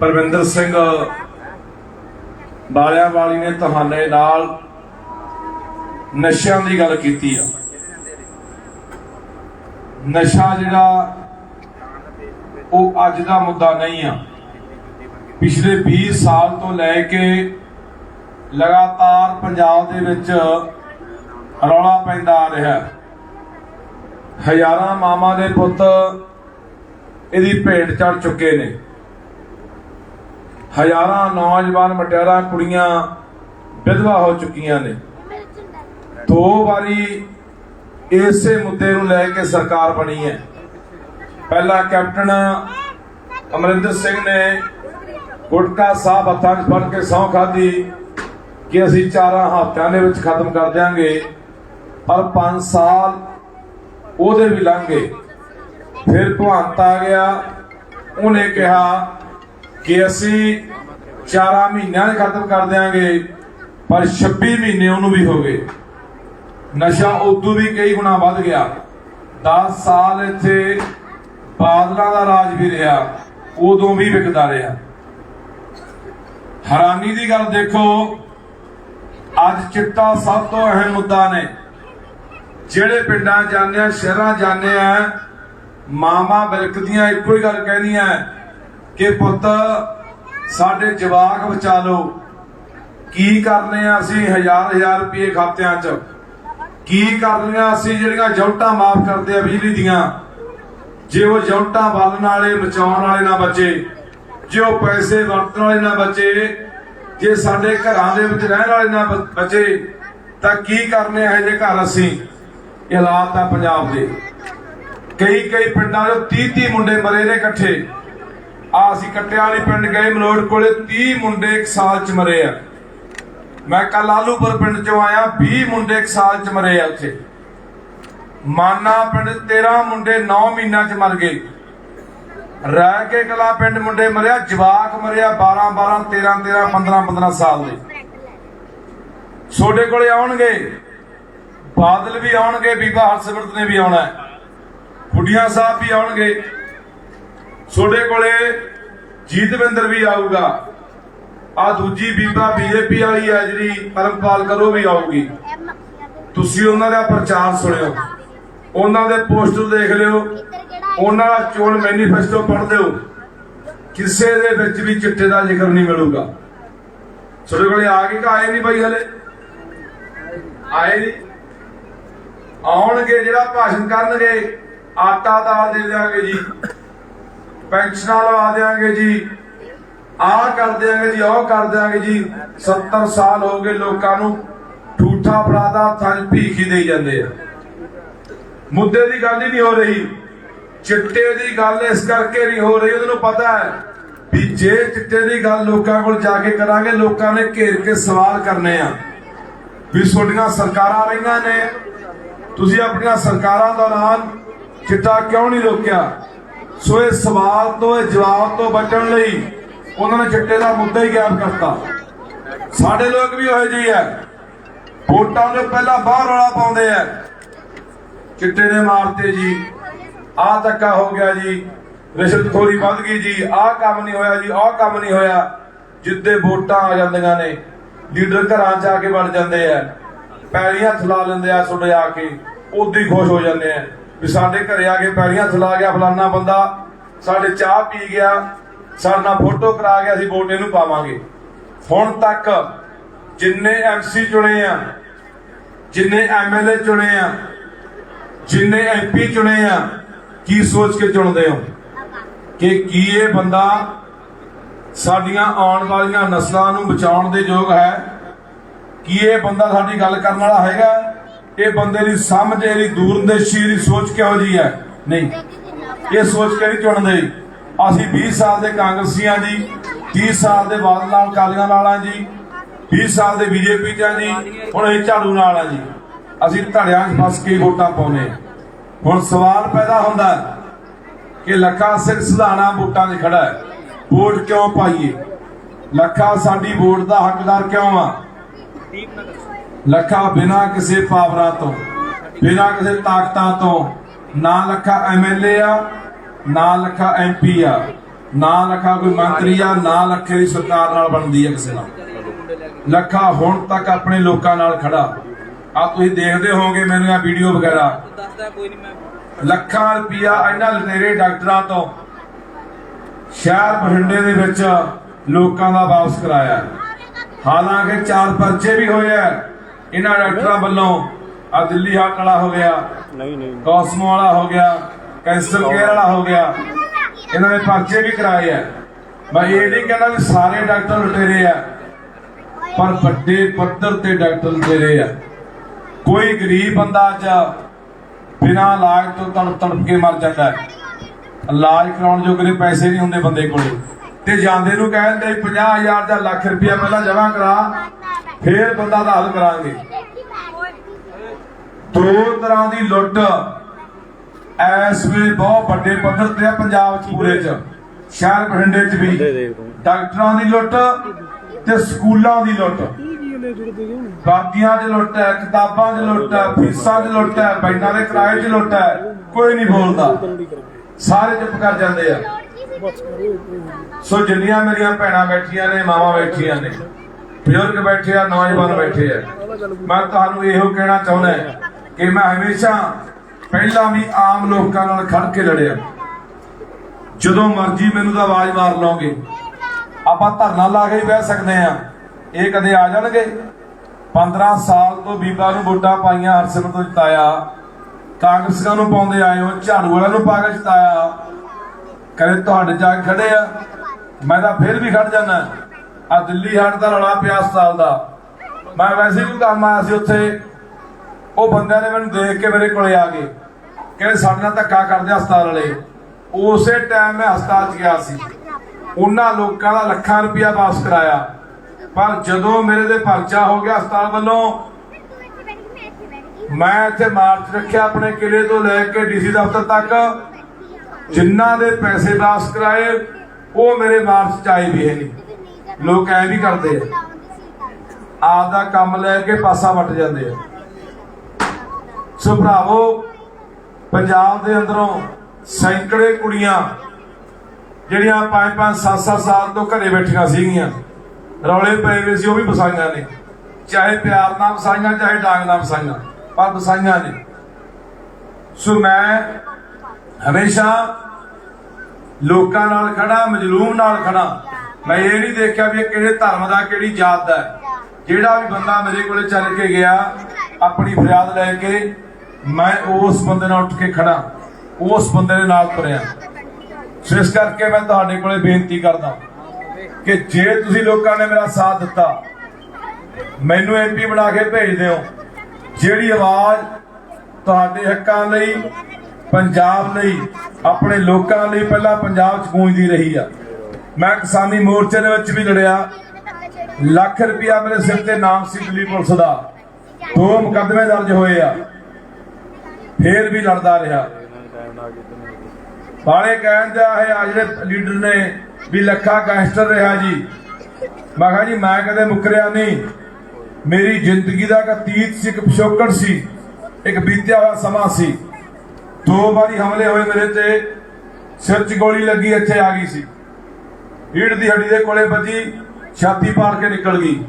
ਪਰਵਿੰਦਰ ਸਿੰਘ ਬਾਲਿਆਂ ਵਾਲੀ ਨੇ ਤੁਹਾਨੇ ਨਾਲ ਨਸ਼ਿਆਂ ਦੀ ਗੱਲ ਕੀਤੀ ਆ। ਨਸ਼ਾ ਜਿਹੜਾ ਉਹ ਅੱਜ ਦਾ ਮੁੱਦਾ ਨਹੀਂ ਆ। ਪਿਛਲੇ 20 ਸਾਲ ਤੋਂ ਲੈ ਕੇ ਲਗਾਤਾਰ ਪੰਜਾਬ ਦੇ ਵਿੱਚ ਰੌਲਾ ਪੈਂਦਾ ਆ ਰਿਹਾ ਹਜ਼ਾਰਾਂ ਮਾਮਾ ਦੇ ਪੁੱਤ ਇਹਦੀ ਭੇਟ ਚੜ ਚੁੱਕੇ ਨੇ। ਹਜ਼ਾਰਾਂ ਨੌਜਵਾਨ ਮਟਿਆਰਾਂ ਕੁੜੀਆਂ ਵਿਧਵਾ ਹੋ ਚੁੱਕੀਆਂ ਨੇ। ਦੋ ਵਾਰੀ ਇਸੇ ਮੁੱਦੇ ਨੂੰ ਲੈ ਕੇ ਸਰਕਾਰ ਬਣੀ ਹੈ। ਪਹਿਲਾ ਕੈਪਟਨ ਅਮਰਿੰਦਰ ਸਿੰਘ ਨੇ ਗੁਟਕਾ ਸਾਹਿਬ ਹੱਥਾਂ 'ਚ ਫੜ ਕੇ ਸਹੁੰ ਖਾਧੀ ਕਿ ਅਸੀਂ ਚਾਰਾਂ ਹਫ਼ਤਿਆਂ ਦੇ ਵਿੱਚ ਖਤਮ ਕਰ ਦਿਆਂਗੇ, ਪਰ 5 ਸਾਲ ਉਹਦੇ ਵੀ ਲੰਘ ਗਏ। ਫਿਰ ਭਗਵੰਤ ਆ ਗਿਆ, ਉਹਨੇ ਕਿਹਾ ਕਿ ਅਸੀਂ 4 ਮਹੀਨਿਆਂ 'ਚ ਖਤਮ ਕਰ ਦਿਆਂਗੇ, ਪਰ 26 ਮਹੀਨੇ ਉਹਨੂੰ ਵੀ ਹੋ ਗਏ। ਨਸ਼ਾ ਉਦੋਂ ਵੀ ਕਈ ਗੁਣਾ ਵੱਧ ਗਿਆ। 10 ਸਾਲ ਇੱਥੇ ਬਾਦਲਾਂ ਦਾ ਰਾਜ ਵੀ ਰਿਹਾ, ਉਦੋਂ ਵੀ ਵਿਕਦਾ ਰਿਹਾ। ਹੈਰਾਨੀ ਦੀ ਗੱਲ ਦੇਖੋ, ਅੱਜ ਚਿੱਟਾ ਸਭ ਤੋਂ ਅਹਿਮ ਮੁੱਦਾ ਨੇ। ਜਿਹੜੇ ਪਿੰਡਾਂ ਜਾਂਦੇ ਆ, ਸ਼ਹਿਰਾਂ ਜਾਂਦੇ ਆ, ਮਾਮਾ ਬਿਲਕਦੀਆਂ ਇੱਕੋ ਹੀ ਗੱਲ ਕਹਿੰਦੀਆਂ ਕਿ ਪੁੱਤ, ਸਾਡੇ ਜਵਾਕ ਬਚਾ ਲਓ। ਕੀ ਕਰਨੇ ਆ ਅਸੀਂ ਹਜ਼ਾਰ ਹਜ਼ਾਰ ਰੁਪਏ ਖਾਤਿਆਂ 'ਚ? ਕੀ ਕਰਨੇ ਆ ਅਸੀਂ ਜਿਹੜੀਆਂ ਜੌਟਾਂ ਮਾਫ ਕਰਦੇ ਆ ਬਿਜਲੀ ਦੀਆਂ? ਜੇ ਉਹ ਜੌਟਾਂ ਬਾਲਣ ਵਾਲੇ, ਬਚਾਉਣ ਵਾਲੇ ਨਾ ਬਚੇ, ਜੇ ਉਹ ਪੈਸੇ ਵਰਤਣ ਵਾਲੇ ਨਾ ਬਚੇ, ਜੇ ਸਾਡੇ ਘਰਾਂ ਦੇ ਵਿੱਚ ਰਹਿਣ ਵਾਲੇ ਨਾ ਬਚੇ, ਤਾਂ ਕੀ ਕਰਨੇ ਇਹ ਜੇ ਘਰ ਅਸੀਂ? ਇਹ ਹਾਲਾਤ ਆ ਪੰਜਾਬ ਦੇ। ਕਈ ਕਈ ਪਿੰਡਾਂ ਚ 30 30 ਮੁੰਡੇ ਮਰੇ ਨੇ ਇਕੱਠੇ। ਆ ਅਸੀਂ ਕੱਟਿਆਂ ਵਾਲੀ ਪਿੰਡ ਗਏ ਮਲੋੜ ਕੋਲੇ 30 ਮੁੰਡੇ ਇੱਕ ਸਾਲ ਚ ਮਰੇ ਆ। ਮੈਂ ਕੱਲ ਆਲੂਪੁਰ ਪਿੰਡ ਚੋਂ ਆਇਆ 20 ਮੁੰਡੇ ਇੱਕ ਸਾਲ ਚ ਮਰੇ ਆ ਉੱਥੇ। ਮਾਨਾ ਪਿੰਡ 13 ਮੁੰਡੇ 9 ਮਹੀਨਿਆਂ ਚ ਮਰ ਗਏ। ਰਹਿ ਕੇ ਕਲਾ ਪਿੰਡ ਮੁੰਡੇ ਮਰਿਆ, ਜਵਾਕ ਮਰਿਆ 12 12 13 13 15 15 ਸਾਲ ਦੇ। ਛੋਡੇ ਕੋਲੇ ਆਉਣਗੇ। ਬਾਦਲ ਵੀ ਆਉਣਗੇ, ਬੀਬਾ ਹਰਸਿਮਰਤ ਨੇ ਵੀ ਆਉਣਾ। ਹੈ ਖੁੱਡੀਆਂ ਸਾਹਿਬ ਵੀ ਆਉਣਗੇ। ਤੁਹਾਡੇ ਕੋਲੇ ਜੀਤਵਿੰਦਰ ਵੀ ਆਊਗਾ। ਆ ਦੂਜੀ ਬੀਬਾ ਬੀਜੇਪੀ ਵਾਲੀ ਹੈ ਜਿਹੜੀ ਪਰਮਪਾਲ ਕਰੋ ਵੀ ਆਊਗੀ। ਤੁਸੀਂ ਉਹਨਾਂ ਦਾ ਪ੍ਰਚਾਰ ਸੁਣਿਓ। ਉਹਨਾਂ ਦੇ ਪੋਸਟਰ ਦੇਖ ਲਿਓ। ਉਹਨਾਂ ਦਾ ਚੋਣ ਮੈਨੀਫੈਸਟੋ ਪੜ੍ਹ ਲਿਓ ਕਿਸੇ ਦੇ ਵਿੱਚ ਵੀ ਚਿੱਟੇ ਦਾ ਜ਼ਿਕਰ ਨਹੀਂ ਮਿਲੂਗਾ। ਤੁਹਾਡੇ ਕੋਲੇ ਆ ਕੇ ਆਏ ਨਹੀਂ ਬਾਈ ਹਲੇ? ਆਏ ਨਹੀਂ? ਆਉਣਗੇ ਜਿਹੜਾ ਭਾਸ਼ਣ ਕਰਨਗੇ, ਆਟਾ ਦਾਲ ਦੇ ਦਿਆਂਗੇ ਜੀ। ਪੈਨਸ਼ਨਾਂ ਲਵਾ ਦਿਆਂਗੇ ਜੀ। ਆ ਕਰ ਦਿਆਂਗੇ ਜੀ ਉਹ ਕਰ ਦਿਆਂਗੇ ਜੀ। 70 ਸਾਲ ਹੋ ਗਏ ਲੋਕਾਂ ਨੂੰ ਠੂਠਾ ਫੜਾਦਾ ਹੱਥਾਂ 'ਚ ਭੀਖ ਹੀ ਦੇਈ ਜਾਂਦੇ ਆ। ਮੁੱਦੇ ਦੀ ਗੱਲ ਹੀ ਨਹੀਂ ਹੋ ਰਹੀ। ਚਿੱਟੇ ਦੀ ਗੱਲ ਇਸ ਕਰਕੇ ਨਹੀਂ ਹੋ ਰਹੀ, ਉਹਨੂੰ ਪਤਾ ਹੈ ਵੀ ਜੇ ਚਿੱਟੇ ਦੀ ਗੱਲ ਲੋਕਾਂ ਕੋਲ ਜਾ ਕੇ ਕਰਾਂਗੇ, ਲੋਕਾਂ ਨੇ ਘੇਰ ਕੇ ਸਵਾਲ ਕਰਨੇ ਆ। ਵੀ ਤੁਹਾਡੀਆਂ ਸਰਕਾਰਾਂ ਰਹੀਆਂ ਨੇ, ਤੁਸੀਂ ਆਪਣੀਆਂ ਸਰਕਾਰਾਂ ਦੌਰਾਨ ਚਿੱਟਾ ਕਿਉਂ ਨਹੀਂ ਰੋਕਿਆ? ਸੋ ਇਹ ਸਵਾਲ ਤੋਂ, ਇਹ ਜਵਾਬ ਤੋਂ ਬਚਣ ਲਈ ਉਹਨਾਂ ਨੇ ਚਿੱਟੇ ਦਾ ਮੁੱਦਾ ਹੀ ਗਾਇਬ ਕਰਤਾ। ਸਾਡੇ ਲੋਕ ਵੀ ਉਹੋ ਜਿਹੇ ਆ। ਵੋਟਾਂ ਤੋਂ ਪਹਿਲਾਂ ਬਾਹਰ ਰੌਲਾ ਪਾਉਂਦੇ ਆ। ਚਿੱਟੇ ਨੇ ਮਾਰਤੇ ਜੀ। ਆਹ ਧੱਕਾ ਹੋ ਗਿਆ ਜੀ। ਰਿਸ਼ਵਤ ਰਿਸ਼ਵਤਖੋਰੀ ਵੱਧ ਗਈ ਜੀ। ਆਹ ਕੰਮ ਨਹੀਂ ਹੋਇਆ ਜੀ, ਆਹ ਕੰਮ ਨਹੀਂ ਹੋਇਆ। ਜਿੱਦੇ ਵੋਟਾਂ ਆ ਜਾਂਦੀਆਂ ਨੇ, ਲੀਡਰ ਘਰਾਂ 'ਚ ਆ ਕੇ ਵੜ ਜਾਂਦੇ ਆ। ਪੈਰੀਆਂ ਥਲਾ ਲੈਂਦੇ ਆ ਤੁਹਾਡੇ ਆ ਕੇ। ਉਦੋਂ ਹੀ ਖੁਸ਼ ਹੋ ਜਾਂਦੇ ਆ। ਵੀ ਸਾਡੇ ਘਰੇ ਆ ਕੇ ਪੈਰੀਆਂ ਥਲਾ ਗਿਆ ਫਲਾਨਾ ਬੰਦਾ, ਸਾਡੇ ਚਾਹ ਪੀ ਗਿਆ, ਸਾਡੇ ਨਾਲ ਫੋਟੋ ਕਰਾ ਗਿਆ, ਅਸੀਂ ਵੋਟ ਇਹਨੂੰ ਪਾਵਾਂਗੇ। ਹੁਣ ਤੱਕ ਜਿੰਨੇ ਐਮਸੀ ਚੁਣੇ ਆ, ਜਿੰਨੇ ਐਮਐਲਏ ਚੁਣੇ ਆ, ਜਿੰਨੇ ਐਮਪੀ ਚੁਣੇ ਆ, ਕੀ ਸੋਚ ਕੇ ਚੁਣਦੇ ਹੋ? ਕਿ ਕੀ ਇਹ ਬੰਦਾ ਸਾਡੀਆਂ ਆਉਣ ਵਾਲੀਆਂ ਨਸਲਾਂ ਨੂੰ ਬਚਾਉਣ ਦੇ ਯੋਗ ਹੈ? ਕੀ ਇਹ ਬੰਦਾ ਸਾਡੀ ਗੱਲ ਕਰਨ ਵਾਲਾ ਹੈਗਾ? ਇਹ ਬੰਦੇ ਦੀ ਸਮਝ, ਇਹਦੀ ਦੂਰਦਰਸ਼ੀ ਦੀ ਸੋਚ ਕਿਹੋ ਜੀ ਹੈ? ਨਹੀਂ। ਇਹ ਸੋਚ ਕੇ ਨਹੀਂ ਚੁਣਦੇ ਅਸੀਂ 20 ਸਾਲ ਦੇ ਕਾਂਗਰਸੀਆਂ ਜੀ 30 ਸਾਲ ਦੇ ਬਾਦਲ ਨਾਲ ਕਾਲੀਆਂ ਨਾਲ ਆ ਜੀ 20 ਸਾਲ ਦੇ ਬੀਜੇਪੀ ਚ ਆ ਜੀ, ਹੁਣ ਇਹ ਝਾੜੂ ਨਾਲ ਆ ਜੀ। ਅਸੀਂ ਧੜਿਆਂ 'ਚ ਫਸ ਕੇ ਵੋਟਾਂ ਪਾਉਨੇ ਹੁਣ ਸਵਾਲ ਪੈਦਾ ਹੁੰਦਾ ਕਿ ਲੱਖਾ ਸਿੰਘ ਸਿਧਾਣਾ ਵੋਟਾਂ 'ਚ ਖੜਾ ਹੈ। ਵੋਟ ਕਿਉਂ ਪਾਈਏ? ਲੱਖਾ ਸਾਡੀ ਵੋਟ ਦਾ ਹੱਕਦਾਰ ਕਿਉਂ ਆ? ਲੱਖਾ ਬਿਨਾ ਕਿਸੇ ਪਾਵਰਾਂ ਤੋਂ, ਬਿਨਾ ਕਿਸੇ ਤਾਕਤਾਂ ਤੋਂ, ਨਾ ਲੱਖਾ ਐਮਐਲਏ ਆ, ਨਾ ਲੱਖਾ ਐਮਪੀ ਆ, ਨਾ ਲੱਖਾ ਕੋਈ ਮੰਤਰੀ ਆ, ਨਾ ਲੱਖੇ ਦੀ ਸਰਕਾਰ ਨਾਲ ਬਣਦੀ ਆ ਕਿਸੇ ਨਾਲ। ਲੱਖਾ ਹੁਣ ਤੱਕ ਆਪਣੇ ਲੋਕਾਂ ਨਾਲ ਖੜਾ। ਆ ਤੁਸੀਂ ਦੇਖਦੇ ਹੋਵੋਗੇ ਮੈਨੂੰ ਇਹ ਵੀਡੀਓ ਵਗੈਰਾ। ਦੱਸਦਾ ਕੋਈ ਨਹੀਂ ਮੈਂ ਲੱਖਾਂ ਰੁਪਇਆ ਇਹਨਾਂ ਲਟੇਰੇ ਡਾਕਟਰਾਂ ਤੋਂ ਸ਼ਹਿਰ ਬਠਿੰਡੇ ਦੇ ਵਿੱਚ ਲੋਕਾਂ ਦਾ ਵਾਪਸ ਕਰਾਇਆ। ਹਾਲਾਂਕਿ ਚਾਰ ਪਰਚੇ ਵੀ ਹੋਏ ਆ। ਇਹਨਾਂ ਡਾਕਟਰਾਂ ਵੱਲੋਂ ਆ ਦਿੱਲੀ ਹਾਟ ਵਾਲਾ ਹੋ ਗਿਆ ਨਹੀਂ ਨਹੀਂ। ਕਾਸਮੋ ਵਾਲਾ ਹੋ ਗਿਆ ਕੈਂਸਰ ਕੇਅਰ ਵਾਲਾ ਹੋ ਗਿਆ ਇਹਨਾਂ ਨੇ ਪਰਚੇ ਵੀ ਕਰਾਏ ਆ। ਮੈਂ ਇਹ ਨਹੀਂ ਕਹਿੰਦਾ ਵੀ ਸਾਰੇ ਡਾਕਟਰ ਲੁਟੇਰੇ ਆ ਪਰ ਵੱਡੇ ਪੱਧਰ ਤੇ ਡਾਕਟਰ ਲੁਟੇਰੇ ਆ। ਕੋਈ ਗਰੀਬ ਬੰਦਾ ਅੱਜ ਬਿਨਾਂ ਇਲਾਜ ਤੋਂ ਤੜਪ ਤੜਪ ਕੇ ਮਰ ਜਾਂਦਾ ਹੈ। ਇਲਾਜ ਕਰਾਉਣ ਜੋਗੇ ਪੈਸੇ ਨਹੀਂ ਹੁੰਦੇ ਬੰਦੇ ਕੋਲੇ। ਤੇ ਜਾਂਦੇ ਨੂੰ ਕਹਿੰਦੇ 50000 ਜਾਂ ਲੱਖ ਰੁਪਇਆ ਪਹਿਲਾਂ ਜਮ੍ਹਾਂ ਕਰਾ ਫੇਰ ਬੰਦਾ ਦਾ ਹੱਲ ਕਰਾਂਗੇ। ਦੋ ਤਰ੍ਹਾਂ ਦੀ ਲੁੱਟ। ਐਸ ਵੇਲੇ ਬਹੁਤ ਵੱਡੇ ਪੱਧਰ ਤੇ ਆ ਪੰਜਾਬ ਚ ਪੂਰੇ ਚ। ਸ਼ਹਿਰ ਬਠਿੰਡੇ ਚ ਵੀ। ਦੇ ਦੇ ਡਾਕਟਰਾਂ ਦੀ ਲੁੱਟ ਤੇ ਸਕੂਲਾਂ ਦੀ ਲੁੱਟ। ਬਾਕੀਆਂ 'ਚ ਲੁੱਟ ਹੈ ਕਿਤਾਬਾਂ 'ਚ ਲੁੱਟ ਹੈ ਫੀਸਾਂ 'ਚ ਲੁੱਟ ਹੈ ਬੈਂਕਾਂ ਦੇ ਕਿਰਾਏ 'ਚ ਲੁੱਟ ਹੈ। ਕੋਈ ਨਹੀਂ ਬੋਲਦਾ। ਸਾਰੇ ਚੁੱਪ ਕਰ ਜਾਂਦੇ ਆ। ਸੋ ਜਿੰਨੀਆਂ ਮੇਰੀਆਂ ਭੈਣਾਂ ਬੈਠੀਆਂ ਨੇ ਮਾਵਾਂ ਬੈਠੀਆਂ ਨੇ ਬਜ਼ੁਰਗ ਬੈਠੇ ਆ, ਨੌਜਵਾਨ ਬੈਠੇ ਆ। ਮੈਂ ਤੁਹਾਨੂੰ ਇਹੋ ਕਹਿਣਾ ਚਾਹੁੰਦਾ ਕਿ ਮੈਂ ਹਮੇਸ਼ਾ ਪਹਿਲਾਂ ਵੀ ਆਮ ਲੋਕਾਂ ਨਾਲ ਖੜ ਕੇ ਲੜਿਆ। ਜਦੋਂ ਮਰਜ਼ੀ ਮੈਨੂੰ ਤਾਂ ਆਵਾਜ਼ ਮਾਰ ਲਓਗੇ। ਆਪਾਂ ਧਰਨਾ ਲਾ ਕੇ ਹੀ ਬਹਿ ਸਕਦੇ ਆ ਇਹ ਕਦੇ ਆ ਜਾਣਗੇ? 15 ਸਾਲ ਤੋਂ ਬੀਬਾ ਨੂੰ ਵੋਟਾਂ ਪਾਈਆਂ, ਹਰਸਿਮਰਤ ਤੋਂ ਜਿਤਾਇਆ। ਕਾਂਗਰਸੀਆਂ ਨੂੰ ਪਾਉਂਦੇ ਆਏ ਹੋ, ਝਾੜੂ ਵਾਲਿਆਂ ਨੂੰ ਪਾ ਕੇ ਜਿਤਾਇਆ। ਕਦੇ ਤੁਹਾਡੇ ਜਾ ਕੇ ਖੜੇ ਆ। ਮੈਂ ਤਾਂ ਫਿਰ ਵੀ ਖੜ ਜਾਣਾ ਆ ਦਿੱਲੀ ਹਾਟ ਦਾ ਰੌਲਾ ਪਿਆ ਹਸਪਤਾਲ ਦਾ। ਮੈਂ ਵੈਸੇ ਵੀ ਕੰਮ ਆਇਆ ਸੀ ਉੱਥੇ। ਉਹ ਬੰਦਿਆਂ ਨੇ ਮੈਨੂੰ ਦੇਖ ਕੇ ਮੇਰੇ ਕੋਲੇ ਆ ਗਏ। ਕਹਿੰਦੇ, ਸਾਡੇ ਨਾਲ ਧੱਕਾ ਕਰਦੇ ਹਸਪਤਾਲ ਵਾਲੇ। ਉਸੇ ਟਾਈਮ ਮੈਂ ਹਸਪਤਾਲ 'ਚ ਗਿਆ ਸੀ। ਉਹਨਾਂ ਲੋਕਾਂ ਦਾ ਲੱਖਾਂ ਰੁਪਇਆ ਵਾਪਸ ਕਰਾਇਆ। ਪਰ ਜਦੋਂ ਮੇਰੇ ਦੇ ਪਰਚਾ ਹੋ ਗਿਆ ਹਸਪਤਾਲ ਵੱਲੋਂ, ਮੈਂ ਇੱਥੇ ਮਾਰਚ ਰੱਖਿਆ ਆਪਣੇ ਕਿਲੇ ਤੋਂ ਲੈ ਕੇ ਡੀਸੀ ਦਫ਼ਤਰ ਤੱਕ। ਜਿਨ੍ਹਾਂ ਦੇ ਪੈਸੇ ਵਾਪਸ ਕਰਾਏ, ਉਹ ਮੇਰੇ ਮਾਰਚ ਚ ਆਏ ਵੀ ਹੈ ਨਹੀਂ। ਲੋਕ ਐ ਵੀ ਕਰਦੇ ਆ। ਆਪ ਦਾ ਕੰਮ ਲੈ ਕੇ ਪਾਸਾ ਵੱਟ ਜਾਂਦੇ ਆ। ਸੋ ਭਰਾਵੋ, ਪੰਜਾਬ ਦੇ ਅੰਦਰੋਂ ਸੈਂਕੜੇ ਕੁੜੀਆਂ ਜਿਹੜੀਆਂ 5-5 7-7 ਸਾਲ ਤੋਂ ਘਰੇ ਬੈਠੀਆਂ ਸੀਗੀਆਂ, ਰੌਲੇ ਪਏ ਹੋਏ ਸੀ, ਉਹ ਵੀ ਵਸਾਈਆਂ ਨੇ। ਚਾਹੇ ਪਿਆਰ ਨਾਲ ਵਸਾਈਆਂ, ਚਾਹੇ ਡਾਂਗ ਨਾਲ ਵਸਾਈਆਂ, ਪਰ ਵਸਾਈਆਂ ਨੇ। ਸੋ ਮੈਂ ਹਮੇਸ਼ਾ ਲੋਕਾਂ ਨਾਲ ਖੜਾ ਮਜਲੂਮ ਨਾਲ ਖੜਾ ਮੈਂ ਇਹ ਨਹੀਂ ਦੇਖਿਆ ਵੀ ਇਹ ਕਿਹੜੇ ਧਰਮ ਦਾ, ਕਿਹੜੀ ਜਾਤ ਦਾ ਹੈ। ਜਿਹੜਾ ਵੀ ਬੰਦਾ ਮੇਰੇ ਕੋਲੇ ਚੱਲ ਕੇ ਗਿਆ, ਆਪਣੀ ਫਰਿਆਦ ਲੈ ਕੇ ਮੈਂ ਉਸ ਬੰਦੇ ਨਾਲ ਉੱਠ ਕੇ ਖੜਾ ਉਸ ਬੰਦੇ ਦੇ ਨਾਲ ਤੁਰਿਆ। ਇਸ ਕਰਕੇ ਮੈਂ ਤੁਹਾਡੇ ਕੋਲੇ ਬੇਨਤੀ ਕਰਦਾ ਕਿ ਜੇ ਤੁਸੀਂ ਲੋਕਾਂ ਨੇ ਮੇਰਾ ਸਾਥ ਦਿੱਤਾ, ਮੈਨੂੰ ਐਮਪੀ ਬਣਾ ਕੇ ਭੇਜ ਦਿਓ। ਜਿਹੜੀ ਆਵਾਜ਼ ਤੁਹਾਡੇ ਹੱਕਾਂ ਲਈ, ਪੰਜਾਬ ਲਈ, ਆਪਣੇ ਲੋਕਾਂ ਲਈ ਪਹਿਲਾਂ ਪੰਜਾਬ 'ਚ ਗੂੰਜਦੀ ਰਹੀ ਆ। ਮੈਂ ਕਿਸਾਨੀ ਮੋਰਚੇ ਦੇ ਵਿੱਚ ਵੀ ਲੜਿਆ। ਲੱਖ ਰੁਪਇਆ ਮੇਰੇ ਸਿਰ ਤੇ ਨਾਮ ਸੀ ਦਿੱਲੀ ਪੁਲਿਸ ਦਾ। ਦੋ ਮੁਕੱਦਮੇ ਦਰਜ ਹੋਏ ਆ। ਫੇਰ ਵੀ ਲੜਦਾ ਰਿਹਾ। ਟਾਈਮ ਨਾ ਕੀਤਾ ਬਾਲੇ ਕਹਿੰਦੇ ਆ ਇਹ ਆ ਜਿਹੜੇ ਲੀਡਰ ਨੇ ਵੀ ਲੱਖਾ ਗੈਂਗਸਟਰ ਰਿਹਾ ਜੀ। ਮੈਂ ਕਿਹਾ ਜੀ, ਮੈਂ ਕਦੇ ਮੁਕਰਿਆ ਨਹੀਂ। ਮੇਰੀ ਜ਼ਿੰਦਗੀ ਦਾ ਇੱਕ ਅਤੀਤ ਸੀ, ਇੱਕ ਪਿਛੋਕੜ ਸੀ, ਇੱਕ ਬੀਤਿਆ ਹੋਇਆ ਸਮਾਂ ਸੀ। ਦੋ ਵਾਰੀ ਹਮਲੇ ਹੋਏ ਮੇਰੇ ਤੇ। ਸਿਰ 'ਚ ਗੋਲੀ ਲੱਗੀ, ਇੱਥੇ ਆ ਗਈ ਸੀ। ਢੀਡ ਦੀ ਹੱਡੀ ਦੇ ਕੋਲੇ ਵੱਜੀ, ਛਾਤੀ ਪਾਰ ਕੇ ਨਿਕਲ ਗਈ।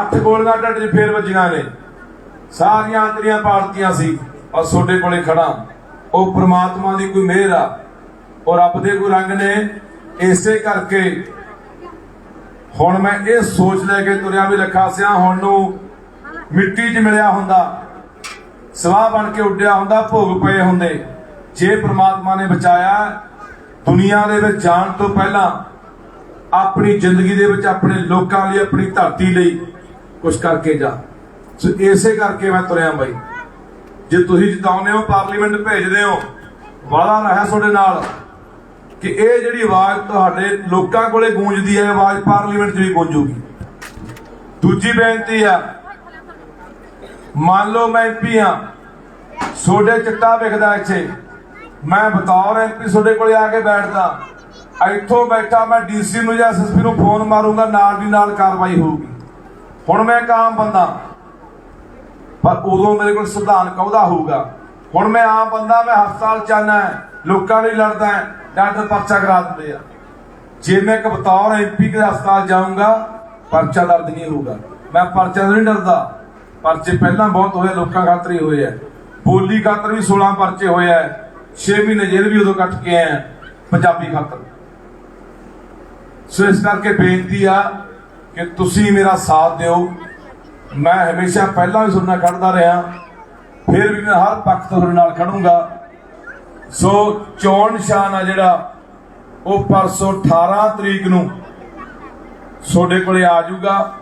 ਅੱਠ ਗੋਲੀਆਂ ਢੱਡ 'ਚ ਫੇਰ ਵੱਜੀਆਂ ਨੇ। ਸਾਰੀਆਂ ਅੰਤਰੀਆਂ ਪਾੜਤੀਆਂ ਸੀ। ਔਰ ਤੁਹਾਡੇ ਕੋਲੇ ਖੜਾ। ਉਹ ਪ੍ਰਮਾਤਮਾ ਦੀ ਕੋਈ ਮਿਹਰ ਆ। ਔਰ ਰੱਬ ਦੇ ਕੋਈ ਰੰਗ ਨੇ। ਇਸੇ ਕਰਕੇ ਹੁਣ ਮੈਂ ਇਹ ਸੋਚ ਲੈ ਕੇ ਤੁਰਿਆ ਵੀ ਲੱਖਾ ਸਿਆ, ਹੁਣ ਨੂੰ ਮਿੱਟੀ 'ਚ ਮਿਲਿਆ ਹੁੰਦਾ। ਸਵਾਹ ਬਣ ਕੇ ਉੱਡਿਆ ਹੁੰਦਾ, ਭੋਗ ਪਏ ਹੁੰਦੇ। ਜੇ ਪ੍ਰਮਾਤਮਾ ਨੇ ਬਚਾਇਆ, ਦੁਨੀਆ ਦੇ ਵਿੱਚ ਜਾਣ ਤੋਂ ਪਹਿਲਾਂ ਆਪਣੀ ਜ਼ਿੰਦਗੀ ਦੇ ਵਿੱਚ ਆਪਣੇ ਲੋਕਾਂ ਲਈ, ਆਪਣੀ ਧਰਤੀ ਲਈ ਕੁਝ ਕਰਕੇ ਜਾ। ਸੋ ਇਸੇ ਕਰਕੇ ਮੈਂ ਤੁਰਿਆ ਬਾਈ। ਜੇ ਤੁਸੀਂ ਜਿਤਾਉਂਦੇ ਹੋ, ਪਾਰਲੀਮੈਂਟ ਭੇਜਦੇ ਹੋ ਵਾਦਾ ਰਹਾ ਤੁਹਾਡੇ ਨਾਲ ਕਿ ਇਹ ਜਿਹੜੀ ਆਵਾਜ਼ ਤੁਹਾਡੇ ਲੋਕਾਂ ਕੋਲੇ ਗੂੰਜਦੀ ਹੈ, ਇਹ ਆਵਾਜ਼ ਪਾਰਲੀਮੈਂਟ 'ਚ ਵੀ ਗੂੰਜੂਗੀ। ਦੂਜੀ ਬੇਨਤੀ ਆ ਮੰਨ ਲਓ ਮੈਂ ਐਮਪੀ ਆ ਸੋਡੇ ਚਿੱਟਾ ਵਿਖਦਾ ਇੱਥੇ। ਮੈਂ ਬਤੌਰ ਐਮਪੀ ਤੁਹਾਡੇ ਕੋਲੇ ਆ ਕੇ ਬੈਠਦਾ। ਇੱਥੋਂ ਬੈਠਾ ਮੈਂ ਡੀਸੀ ਨੂੰ ਜਾਂ ਐਸਐਸਪੀ ਨੂੰ ਫੋਨ ਮਾਰੂੰਗਾ ਨਾਲ ਦੀ ਨਾਲ ਕਾਰਵਾਈ ਹੋਊਗੀ। ਹੁਣ ਮੈਂ ਇੱਕ ਆਮ ਬੰਦਾ। ਪਰ ਉਦੋਂ ਮੇਰੇ ਕੋਲ ਸੰਵਿਧਾਨ ਕਹਦਾ ਹੋਊਗਾ। ਹੁਣ ਮੈਂ ਆਮ ਬੰਦਾ ਮੈਂ ਹਸਪਤਾਲ ਚਾਹਨਾ ਲੋਕਾਂ ਲਈ ਲੜਦਾ ਹੈ, ਡਾਕਟਰ ਪਰਚਾ ਕਰਾ ਦਿੰਦੇ ਆ। ਜੇ ਮੈਂ ਕਬਤੌਰ ਐਮਪੀ ਦੇ ਹਸਪਤਾਲ ਜਾਊਂਗਾ ਪਰਚਾ ਦਰਜ ਨਹੀਂ ਹੋਊਗਾ। ਮੈਂ ਪਰਚਾ ਤੋਂ ਨਹੀਂ ਡਰਦਾ। ਪਰਚੇ ਪਹਿਲਾਂ ਬਹੁਤ ਹੋਏ ਲੋਕਾਂ ਖਾਤਰ ਹੀ ਹੋਏ ਆ। ਬੋਲੀ ਖਾਤਰ ਵੀ 16 ਪਰਚੇ ਹੋਏ ਆ। 6 ਮਹੀਨੇ ਜੇਲ੍ਹ ਵੀ ਉਦੋਂ ਕੱਟ ਕੇ ਆਏ ਪੰਜਾਬੀ ਖਾਤਰ। ਸੋ ਇਸ ਕਰਕੇ ਬੇਨਤੀ ਆ ਕਿ ਤੁਸੀਂ ਮੇਰਾ ਸਾਥ ਦਿਓ। ਮੈਂ ਹਮੇਸ਼ਾ ਪਹਿਲਾਂ ਵੀ ਸੁਣਨਾ ਖੜਦਾ ਰਿਹਾ, ਫਿਰ ਵੀ ਮੈਂ ਹਰ ਪੱਖ ਤੋਂ ਤੁਹਾਡੇ ਨਾਲ ਖੜੂੰਗਾ। ਸੋ ਚੋਣ ਨਿਸ਼ਾਨ ਆ ਜਿਹੜਾ, ਉਹ ਪਰਸੋਂ 18 ਤਰੀਕ ਨੂੰ ਤੁਹਾਡੇ ਕੋਲੇ ਆ ਜਾਊਗਾ।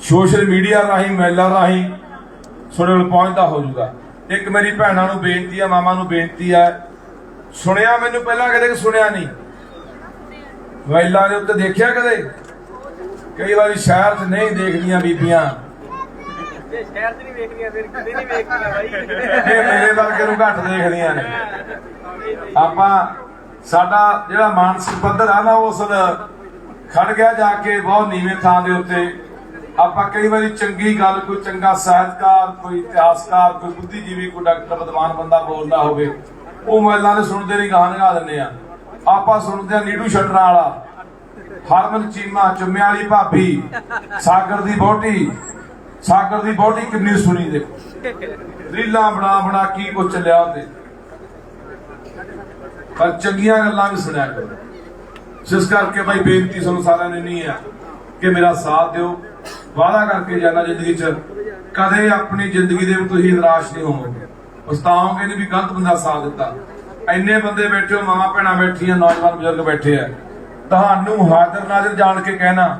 ਸੋਸ਼ਲ ਮੀਡੀਆ ਰਾਹੀਂ, ਮੇਲਾਂ ਰਾਹੀਂ ਤੁਹਾਡੇ ਕੋਲ ਪਹੁੰਚਦਾ ਹੋ ਜਾਊਗਾ। ਇੱਕ ਮੇਰੀ ਭੈਣਾਂ ਨੂੰ ਬੇਨਤੀ ਆ, ਮਾਮਾ ਨੂੰ ਬੇਨਤੀ ਆ। ਸੁਣਿਆ ਮੈਨੂੰ ਪਹਿਲਾਂ ਕਦੇ ਸੁਣਿਆ ਨਹੀਂ? ਮੋਬਾਈਲਾਂ ਦੇ ਉੱਤੇ ਦੇਖਿਆ ਕਦੇ? ਕਈ ਵਾਰੀ ਸ਼ਹਿਰ 'ਚ ਨਹੀਂ ਦੇਖਦੀਆਂ ਬੀਬੀਆਂ। ਜੇ ਸ਼ਹਿਰ 'ਚ ਨਹੀਂ ਵੇਖਦੀਆਂ ਫਿਰ ਕਿਤੇ ਨਹੀਂ ਵੇਖਦੀਆਂ ਬਾਈ। ਇਹ ਮੇਰੇ ਵਰਗੇ ਨੂੰ ਘੱਟ ਦੇਖਦੀਆਂ ਨੇ। ਆਪਾਂ ਸਾਡਾ ਜਿਹੜਾ ਮਾਨਸਿਕ ਪੱਧਰ ਆ ਨਾ ਉਸ ਖੜ ਗਿਆ ਜਾ ਕੇ ਬਹੁਤ ਨੀਵੇਂ ਥਾਂ ਦੇ ਉੱਤੇ। ਆਪਾਂ ਕਈ ਵਾਰੀ ਚੰਗੀ ਗੱਲ ਕੋਈ ਚੰਗਾ ਸਾਹਿਤਕਾਰ ਕੋਈ ਇਤਿਹਾਸਕਾਰ ਕੋਈ ਬੁੱਧੀਜੀਵੀ ਕੋਈ ਡਾਕਟਰ ਵਿਦਵਾਨ ਬੰਦਾ ਬੋਲਦਾ ਹੋਵੇ ਉਹ ਮਹਿਲਾਂ ਦੇ ਸੁਣਦੇ ਨਹੀਂ ਗਾਹ ਲਗਾ ਦਿੰਦੇ ਆ। ਆਪਾਂ ਸੁਣਦੇ ਆ ਨੀਡੂ ਛੱਡਰਾਂ ਵਾਲਾ। ਹਰਮਨ ਚੀਮਾ ਚੁੰਮਿਆਂ ਵਾਲੀ ਭਾਬੀ, ਸਾਗਰ ਦੀ ਬੋਟੀ ਸਾਗਰ ਦੀ ਬੋਟੀ ਕਿੰਨੀ ਸੁਣੀ ਦੇਖੋ। ਰੀਲਾਂ ਬਣਾ ਬਣਾ ਕੀ ਕੁਛ ਚੱਲਿਆ ਉਹਦੇ। ਪਰ ਚੰਗੀਆਂ ਗੱਲਾਂ ਵੀ ਸੁਣਿਆ ਕਰੋ। ਜਿਸ ਕਰਕੇ ਭਾਈ ਬੇਨਤੀ ਤੁਹਾਨੂੰ ਸਾਰਿਆਂ ਨੂੰ ਨਹੀਂ ਹੈ ਕਿ ਮੇਰਾ ਸਾਥ ਦਿਓ। ਵਾਅਦਾ ਕਰਕੇ ਜਾਣਾ ਜ਼ਿੰਦਗੀ 'ਚ। ਕਦੇ ਆਪਣੀ ਜ਼ਿੰਦਗੀ ਦੇ ਵਿੱਚ ਤੁਸੀਂ ਨਿਰਾਸ਼ ਨਹੀਂ ਹੋਵੋਗੇ। ਪਛਤਾਓਗੇ ਨਹੀਂ ਵੀ ਗਲਤ ਬੰਦਾ ਸਾਥ ਦਿੱਤਾ। ਇੰਨੇ ਬੰਦੇ ਬੈਠੇ ਹੋ, ਮਾਵਾਂ ਭੈਣਾਂ ਬੈਠੀਆਂ, ਨੌਜਵਾਨ ਬਜ਼ੁਰਗ ਬੈਠੇ ਆ। ਤੁਹਾਨੂੰ ਹਾਜ਼ਰ ਨਾਜ਼ਰ ਜਾਣ ਕੇ ਕਹਿਣਾ,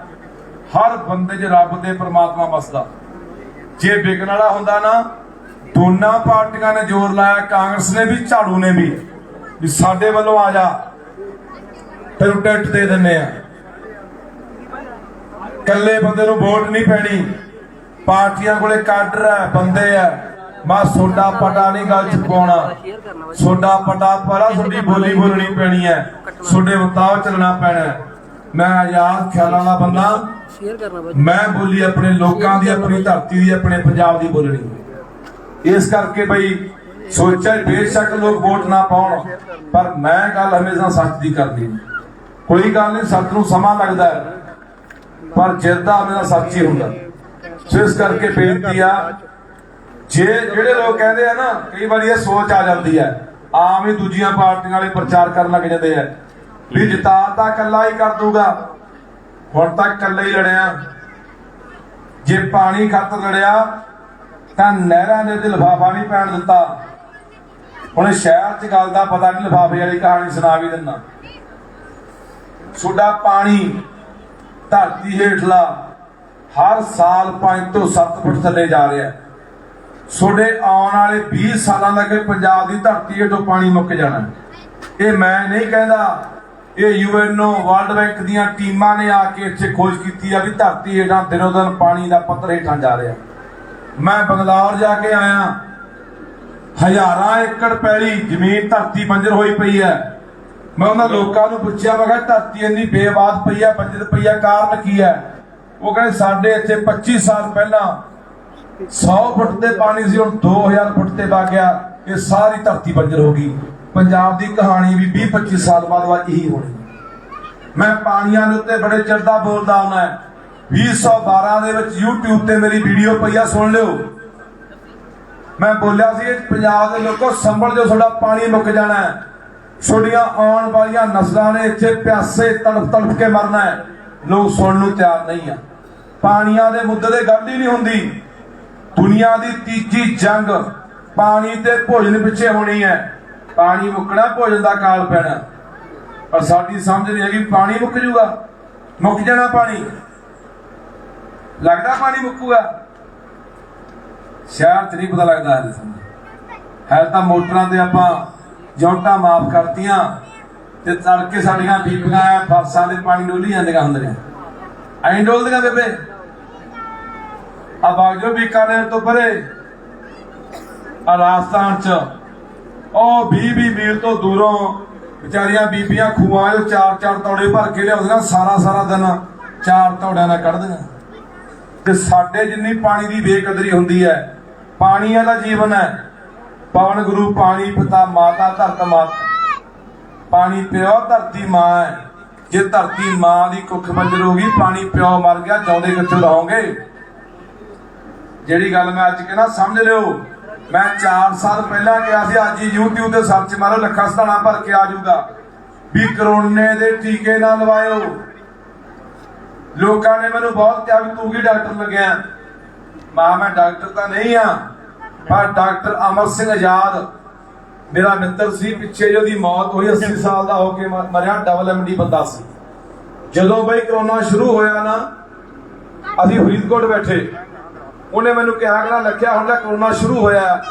ਹਰ ਬੰਦੇ 'ਚ ਰੱਬ ਤੇ ਪ੍ਰਮਾਤਮਾ ਵਸਦਾ। ਜੇ ਵਿਗਣ ਵਾਲਾ ਹੁੰਦਾ ਨਾ, ਦੋਨਾਂ ਪਾਰਟੀਆਂ ਨੇ ਜ਼ੋਰ ਲਾਇਆ, ਕਾਂਗਰਸ ਨੇ ਵੀ, ਝਾੜੂ ਨੇ ਵੀ ਵੀ ਸਾਡੇ ਵੱਲੋਂ ਆ ਜਾ। ਤੈਨੂੰ ਟਿਕਟ ਦੇ ਦਿੰਨੇ ਆ। ਕੱਲੇ ਬੰਦੇ ਨੂੰ ਵੋਟ ਨਹੀਂ ਪੈਣੀ। ਪਾਰਟੀਆਂ ਕੋਲੇ ਕਾਡਰ ਹੈ, ਬੰਦੇ ਆ। ਮਾ ਸੋਡਾ ਪਟਾ ਨਹੀਂ ਗੱਲ ਚ ਪਾਉਣਾ। ਸੋਡਾ ਪਟਾ ਪਰਾ ਤੁਹਾਡੀ ਬੋਲੀ ਬੋਲਣੀ ਪੈਣੀ ਹੈ। ਤੁਹਾਡੇ ਮੁਤਾਬਕ ਚੱਲਣਾ ਪੈਣਾ ਮੈਂ ਆਜ਼ਾਦ ਖਿਆਲਾਂ ਦਾ ਬੰਦਾ। ਮੈਂ ਬੋਲੀ ਆਪਣੇ ਲੋਕਾਂ ਦੀ, ਆਪਣੀ ਧਰਤੀ ਦੀ, ਆਪਣੇ ਪੰਜਾਬ ਦੀ ਬੋਲਣੀ। ਇਸ ਕਰਕੇ ਬਈ ਸੋਚਿਆ ਬੇਸ਼ੱਕ ਲੋਕ ਵੋਟ ਨਾ ਪਾਉਣ, ਪਰ ਮੈਂ ਗੱਲ ਹਮੇਸ਼ਾ ਸੱਚ ਦੀ ਕਰਦੀ। ਕੋਈ ਗੱਲ ਨਹੀਂ, ਸੱਚ ਨੂੰ ਸਮਾਂ ਲੱਗਦਾ ਹੈ, ਪਰ ਜਿੱਦਾ ਹਮੇਸ਼ਾ ਸੱਚ ਹੀ ਹੁੰਦਾ। ਸੋ ਇਸ ਕਰਕੇ ਬੇਨਤੀ ਆ ਜੇ ਜਿਹੜੇ ਲੋਕ ਕਹਿੰਦੇ ਆ ਨਾ, ਕਈ ਵਾਰੀ ਇਹ ਸੋਚ ਆ ਜਾਂਦੀ ਹੈ, ਆਮ ਹੀ ਦੂਜੀਆਂ ਪਾਰਟੀਆਂ ਵਾਲੇ ਪ੍ਰਚਾਰ ਕਰਨ ਲੱਗ ਜਾਂਦੇ ਆ, ਵੀ ਜਿਤਾ ਤਾਂ ਇਕੱਲਾ ਹੀ ਕਰ ਦੂਗਾ, ਹੁਣ ਤੱਕ ਇਕੱਲੇ ਹੀ ਲੜਿਆ। ਜੇ ਪਾਣੀ ਖਾਤਰ ਲੜਿਆ, ਤਾਂ ਨਹਿਰਾਂ ਦੇ ਤੇ ਲਿਫਾਫਾ ਨਹੀਂ ਪੈਣ ਦਿੱਤਾ। ਹੁਣ ਸ਼ਹਿਰ 'ਚ ਗੱਲ ਦਾ ਪਤਾ ਨਹੀਂ ਲਿਫਾਫੇ ਵਾਲੀ ਕਹਾਣੀ ਸੁਣਾ ਵੀ ਦਿੰਨਾ ਸੁੱਡਾ ਪਾਣੀ ਧਰਤੀ ਹੇਠਲਾ ਹਰ ਸਾਲ 5 ਤੋਂ 7 ਫੁੱਟ ਥੱਲੇ ਜਾ ਰਿਹਾ। ਹੈ ਤੁਹਾਡੇ ਆਉਣ ਵਾਲੇ 20 ਸਾਲਾਂ ਤੱਕ ਪੰਜਾਬ ਦੀ ਧਰਤੀ ਹੇਠੋਂ ਪਾਣੀ ਮੁੱਕ ਜਾਣਾ। ਇਹ ਮੈਂ ਨਹੀਂ ਕਹਿੰਦਾ ਇਹ ਯੂਐਨਓ, ਵਰਲਡ ਬੈਂਕ ਦੀਆਂ ਟੀਮਾਂ ਨੇ ਆ ਕੇ ਇੱਥੇ ਖੋਜ ਕੀਤੀ ਆ ਵੀ ਧਰਤੀ ਹੇਠਾਂ ਦਿਨੋ ਦਿਨ ਪਾਣੀ ਦਾ ਪੱਧਰ ਹੇਠਾਂ ਜਾ ਰਿਹਾ। ਮੈਂ ਬੰਗਲੌਰ ਜਾ ਕੇ ਆਇਆ। ਹਜ਼ਾਰਾਂ ਏਕੜ ਪੈਲੀ ਜ਼ਮੀਨ ਧਰਤੀ ਬੰਜਰ ਹੋਈ ਪਈ ਹੈ। ਮੈਂ ਉਹਨਾਂ ਲੋਕਾਂ ਨੂੰ ਪੁੱਛਿਆ, ਮੈਂ ਕਿਹਾ, ਧਰਤੀ ਇੰਨੀ ਬੇਬਾਦ ਪਈ ਹੈ ਬੰਜਰ ਪਈ ਆ, ਕਾਰਨ ਕੀ ਹੈ? ਉਹ ਕਹਿੰਦੇ, ਸਾਡੇ ਇੱਥੇ 25 ਸਾਲ ਪਹਿਲਾਂ 100 ਫੁੱਟ ਤੇ ਪਾਣੀ ਸੀ, ਹੁਣ 2000 ਫੁੱਟ ਤੇ ਵਗ ਗਿਆ। ਇਹ ਸਾਰੀ ਧਰਤੀ ਬੰਜਰ ਹੋ ਗਈ। ਪੰਜਾਬ ਦੀ ਕਹਾਣੀ ਵੀ 20 25 ਸਾਲ ਬਾਅਦ ਵਾ ਇਹੀ ਹੋਣੀ। ਮੈਂ ਪਾਣੀਆਂ ਦੇ ਉੱਤੇ ਬੜੇ ਚਿਰ ਦਾ ਬੋਲਦਾ ਹਾਂ। 2012 ਦੇ ਵਿੱਚ YouTube ਤੇ ਮੇਰੀ ਵੀਡੀਓ ਪਈ ਆ, ਸੁਣ ਲਿਓ। ਮੈਂ ਬੋਲਿਆ ਸੀ, ਪੰਜਾਬ ਦੇ ਲੋਕੋ, ਸੰਭਲ ਜੋ, ਤੁਹਾਡਾ ਪਾਣੀ ਮੁੱਕ ਜਾਣਾ ਹੈ। ਛੋਡੀਆਂ ਆਉਣ ਵਾਲੀਆਂ ਨਸਲਾਂ ਨੇ ਇੱਥੇ ਪਿਆਸੇ ਤੜਫ ਤੜਫ ਕੇ ਮਰਨਾ ਹੈ। ਲੋਕ ਸੁਣਨ ਨੂੰ ਤਿਆਰ ਨਹੀਂ ਆ। ਪਾਣੀਆਂ ਦੇ ਮੁੱਦੇ ਤੇ ਗੱਲ ਹੀ ਨਹੀਂ ਹੁੰਦੀ। ਦੁਨੀਆ ਦੀ ਤੀਜੀ ਜੰਗ ਪਾਣੀ ਤੇ ਭੋਜਨ ਪਿੱਛੇ ਹੋਣੀ ਹੈ। ਪਾਣੀ ਮੁੱਕਣਾ, ਭੋਜਨ ਦਾ ਕਾਲ ਪੈਣਾ। ਪਰ ਸਾਡੀ ਸਮਝ ਨਹੀਂ ਹੈਗੀ ਪਾਣੀ ਮੁੱਕ ਜੂਗਾ। ਮੁੱਕ ਜਾਣਾ ਪਾਣੀ। ਲੱਗਦਾ ਪਾਣੀ ਮੁੱਕੂਗਾ? ਸ਼ਹਿਰ ਚ ਨਹੀਂ ਪਤਾ ਲੱਗਦਾ ਹੈ ਹੈ ਤਾਂ ਮੋਟਰਾਂ ਤੇ ਆਪਾਂ ਜੌਂਟਾਂ ਮਾਫ ਕਰਤੀਆਂ ਤੇ ਤੜਕੇ ਸਾਡੀਆਂ ਬੀਬੀਆਂ ਐ ਫਰਸਾਂ ਦੇ ਪਾਣੀ ਡੋਲੀ ਜਾਂਦੀਆਂ ਹੁੰਦੀਆਂ ਐਂ ਡੋਲਦੀਆਂ ਬੇਬੇ। ਆ ਬਾਗਜੋ ਬੀਕਾਨੇਰ ਤੋਂ ਪਰੇ। ਆ ਰਾਜਸਥਾਨ ਚ। ਉਹ 20 20 ਮੀਲ ਤੋਂ ਦੂਰੋਂ ਵਿਚਾਰੀਆਂ ਬੀਬੀਆਂ ਖੂਹਾਂ ਚੋਂ ਚਾਰ ਚਾਰ ਤੌੜੇ ਭਰ ਕੇ ਲਿਆਉਂਦੀਆਂ, ਸਾਰਾ ਸਾਰਾ ਦਿਨ ਚਾਰ ਤੌੜਿਆਂ ਨਾਲ ਕੱਢਦੀਆਂ। ਤੇ ਸਾਡੇ ਜਿੰਨੀ ਪਾਣੀ ਦੀ ਬੇਕਦਰੀ ਹੁੰਦੀ ਹੈ, ਪਾਣੀ ਦਾ ਜੀਵਨ ਹੈ। ਪਵਨ ਗੁਰੂ ਪਾਣੀ ਪਿਤਾ ਮਾਤਾ ਧਰਤ ਮਾਤਾ। ਪਾਣੀ ਪਿਓ ਧਰਤੀ ਮਾਂ ਹੈ। ਜੇ ਧਰਤੀ ਮਾਂ ਦੀ ਕੁੱਖ ਬੰਜਰ ਹੋ ਗਈ, ਪਾਣੀ ਪਿਓ ਮਰ ਗਿਆ ਜਿਉਂਦੇ ਕਿੱਥੋਂ ਰਹੋਗੇ ਜਿਹੜੀ ਗੱਲ ਮੈਂ ਅੱਜ ਕਹਿਣਾ, ਸਮਝ ਲਿਓ। ਮੈਂ 4 ਸਾਲ ਪਹਿਲਾਂ ਕਿਹਾ ਸੀ, ਅੱਜ ਹੀ YouTube ਤੇ ਸਰਚ ਮਾਰੋ, ਲੱਖਾਂ ਸਤਾਣਾ ਭਰ ਕੇ ਆ ਜਾਊਗਾ। ਵੀ ਕਰੋਨੇ ਦੇ ਟੀਕੇ ਨਾ ਲਵਾਇਓ। ਲੋਕਾਂ ਨੇ ਮੈਨੂੰ ਬਹੁਤ ਕਿਹਾ ਵੀ ਤੂੰ ਕੀ ਡਾਕਟਰ ਲੱਗਿਆ? ਮਾਂ ਮੈਂ ਡਾਕਟਰ ਤਾਂ ਨਹੀਂ ਆ, ਪਰ ਡਾਕਟਰ ਅਮਰ ਸਿੰਘ ਆਜ਼ਾਦ, ਮੇਰਾ ਮਿੱਤਰ ਸੀ, ਪਿੱਛੇ ਜਿਹਦੀ ਮੌਤ ਹੋਈ 80 ਸਾਲ ਦਾ ਹੋ ਕੇ ਮਰਿਆ ਡਬਲ ਐਮਡੀ ਬੰਦਾ ਸੀ। ਜਦੋਂ ਬਈ ਕਰੋਨਾ ਸ਼ੁਰੂ ਹੋਇਆ ਨਾ, ਅਸੀਂ ਫਰੀਦਕੋਟ ਬੈਠੇ। ਉਹਨੇ ਮੈਨੂੰ ਕਿਹਾ ਕਿ ਲੱਖਿਆ ਹੁਣ ਤਾਂ ਕਰੋਨਾ ਸ਼ੁਰੂ ਹੋਇਆ